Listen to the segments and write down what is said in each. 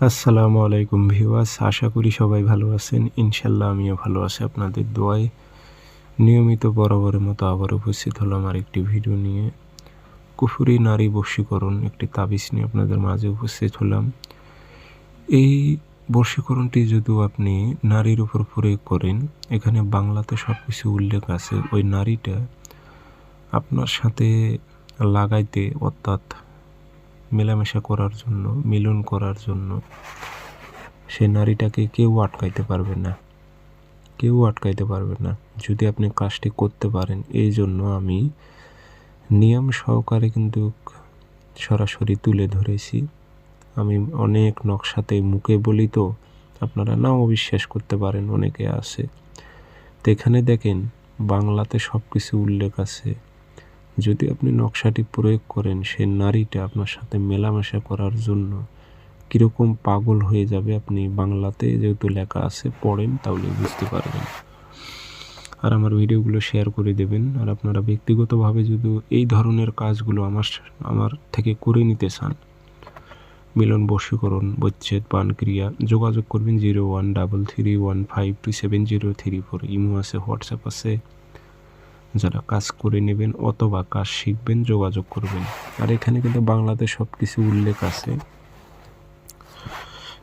আসসালামু আলাইকুম ভিউয়ার্স, আশা করি সবাই ভালো আছেন। ইনশাল্লাহ আমিও ভালো আছি আপনাদের দোয়ায়। নিয়মিত বরাবরের মতো আবার উপস্থিত হলাম আর একটি ভিডিও নিয়ে। কুফুরি নারী বশীকরণ একটি তাবিজ নিয়ে আপনাদের মাঝে উপস্থিত হলাম। এই বশীকরণটি যদিও আপনি নারীর উপর প্রয়োগ করেন, এখানে বাংলাতে সব কিছু উল্লেখ আছে। ওই নারীটা আপনার সাথে লাগাইতে অর্থাৎ মেলামেশা করার জন্য, মিলন করার জন্য, সে নারীটাকে কেউ আটকাইতে পারবে না। কেউ আটকাইতে পারবে না। যদি আপনি কাজটি করতে পারেন, এই জন্য আমি নিয়ম সহকারে কিন্তু সরাসরি তুলে ধরেছি। আমি অনেক নকশাতে মুখে বলি তো, আপনারা নাও বিশ্বাস করতে পারেন, অনেকে আছে। তো এখানে দেখেন, বাংলাতে সব কিছু উল্লেখ আছে। যদি আপনি নকশাটি প্রয়োগ করেন, সে নারীটা আপনার সাথে মেলামেশা করার জন্য কীরকম পাগল হয়ে যাবে আপনি বাংলাতে যেহেতু লেখা আছে, পড়েন তাহলে বুঝতে পারবেন। আর আমার ভিডিওগুলো শেয়ার করে দেবেন। আর আপনারা ব্যক্তিগতভাবে যদি এই ধরনের কাজগুলো আমার আমার থেকে করে নিতে চান, মিলন বশীকরণ, বচ্ছেদ, পানক্রিয়া, যোগাযোগ করবেন zero one double three one five two seven zero three four. Imo আছে, হোয়াটসঅ্যাপ আছে। যারা কাজ করে নেবেন অথবা কাজ শিখবেন, যোগাযোগ করবেন। আর এখানে কিন্তু বাংলাতে সব কিছু উল্লেখ আছে।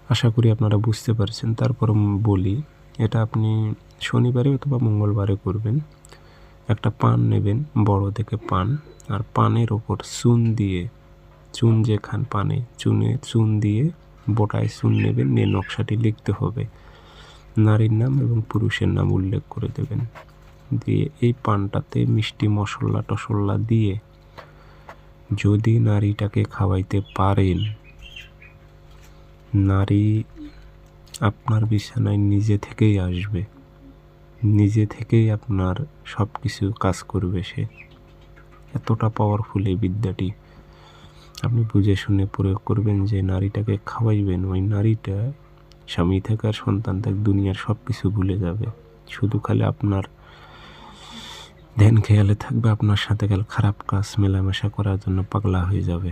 আশা করি আপনারা বুঝতে পারছেন। তারপর বলি, এটা আপনি শনিবারে অথবা মঙ্গলবারে করবেন। একটা পান নেবেন, বড় থেকে পান। আর পানের ওপর চুন দিয়ে, চুন যে খান পানে চুনে, চুন দিয়ে বোটায় চুন নেবেন। নিয়ে নকশাটি লিখতে হবে। নারীর নাম এবং পুরুষের নাম উল্লেখ করে দেবেন। দিয়ে এই পানটাতে মিষ্টি মশলা টসল্লা দিয়ে যদি নারীটাকে খাওয়াইতে পারেন। নারী আপনার বিছানায় নিজে থেকেই আসবে। নিজে থেকেই আপনার সব কিছু কাজ করবে সে। এতটা পাওয়ারফুল এই বিদ্যাটি। আপনি বুঝে শুনে প্রয়োগ করবেন যে নারীটাকে খাওয়াইবেন, ওই নারীটা স্বামী থেকে আর সন্তান থেকে দুনিয়ার সব কিছু ভুলে যাবে। শুধু খালি আপনার ধ্যান খেয়ালে থাকবে আপনার সাথে গেল খারাপ কাজ মেলামেশা করার জন্য পাগলা হয়ে যাবে।